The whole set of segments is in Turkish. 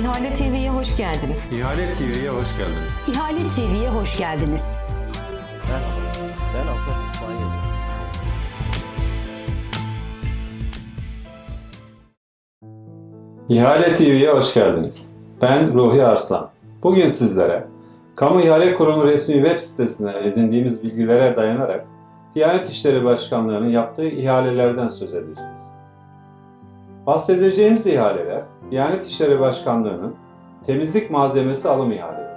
İhale TV'ye hoş geldiniz. İhale TV'ye hoş geldiniz. İhale TV'ye hoş geldiniz. Merhaba, ben Avukat İsmail. İhale TV'ye hoş geldiniz. Ben Ruhi Arslan. Bugün sizlere Kamu İhale Kurumu resmi web sitesine edindiğimiz bilgilere dayanarak Diyanet İşleri Başkanlığı'nın yaptığı ihalelerden söz edeceğiz. Bahsedeceğimiz ihaleler Diyanet İşleri Başkanlığı'nın temizlik malzemesi alım ihaleleri.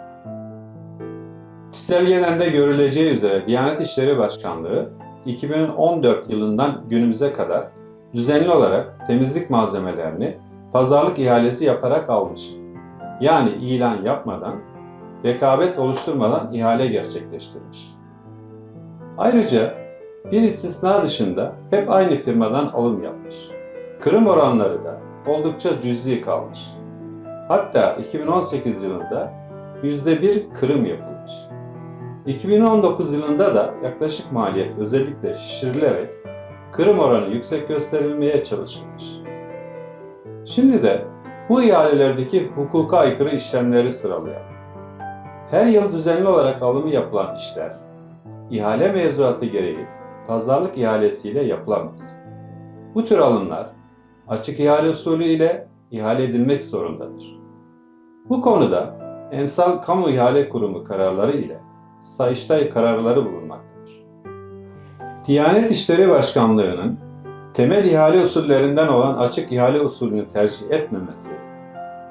Çiselgeden de görüleceği üzere Diyanet İşleri Başkanlığı 2014 yılından günümüze kadar düzenli olarak temizlik malzemelerini pazarlık ihalesi yaparak almış. Yani ilan yapmadan, rekabet oluşturmadan ihale gerçekleştirmiş. Ayrıca bir istisna dışında hep aynı firmadan alım yapmış. Kırım oranları da oldukça cüzi kalmış. Hatta 2018 yılında %1 kırım yapılmış. 2019 yılında da yaklaşık maliyet özellikle şişirilerek kırım oranı yüksek gösterilmeye çalışılmış. Şimdi de bu ihalelerdeki hukuka aykırı işlemleri sıralayalım. Her yıl düzenli olarak alımı yapılan işler, ihale mevzuatı gereği pazarlık ihalesiyle yapılamaz. Bu tür alımlar açık ihale usulü ile ihale edilmek zorundadır. Bu konuda Emsal Kamu İhale Kurumu kararları ile Sayıştay kararları bulunmaktadır. Diyanet İşleri Başkanlığı'nın temel ihale usullerinden olan açık ihale usulünü tercih etmemesi,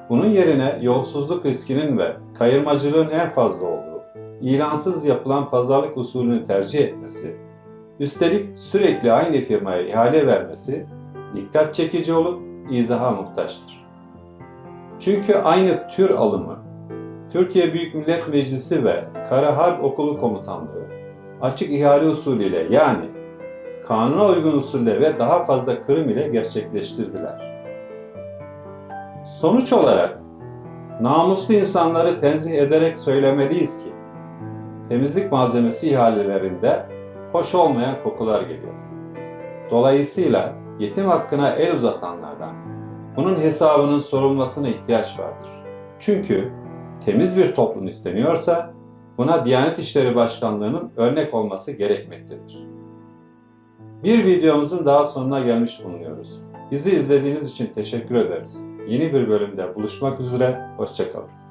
bunun yerine yolsuzluk riskinin ve kayırmacılığın en fazla olduğu ilansız yapılan pazarlık usulünü tercih etmesi, üstelik sürekli aynı firmaya ihale vermesi dikkat çekici olup izaha muhtaçtır. Çünkü aynı tür alımı Türkiye Büyük Millet Meclisi ve Kara Harp Okulu Komutanlığı açık ihale usulüyle yani kanuna uygun usulle ve daha fazla kırım ile gerçekleştirdiler. Sonuç olarak namuslu insanları tenzih ederek söylemeliyiz ki temizlik malzemesi ihalelerinde hoş olmayan kokular geliyor. Dolayısıyla yetim hakkına el uzatanlardan bunun hesabının sorulmasına ihtiyaç vardır. Çünkü temiz bir toplum isteniyorsa buna Diyanet İşleri Başkanlığı'nın örnek olması gerekmektedir. Bir videomuzun daha sonuna gelmiş bulunuyoruz. Bizi izlediğiniz için teşekkür ederiz. Yeni bir bölümde buluşmak üzere, hoşçakalın.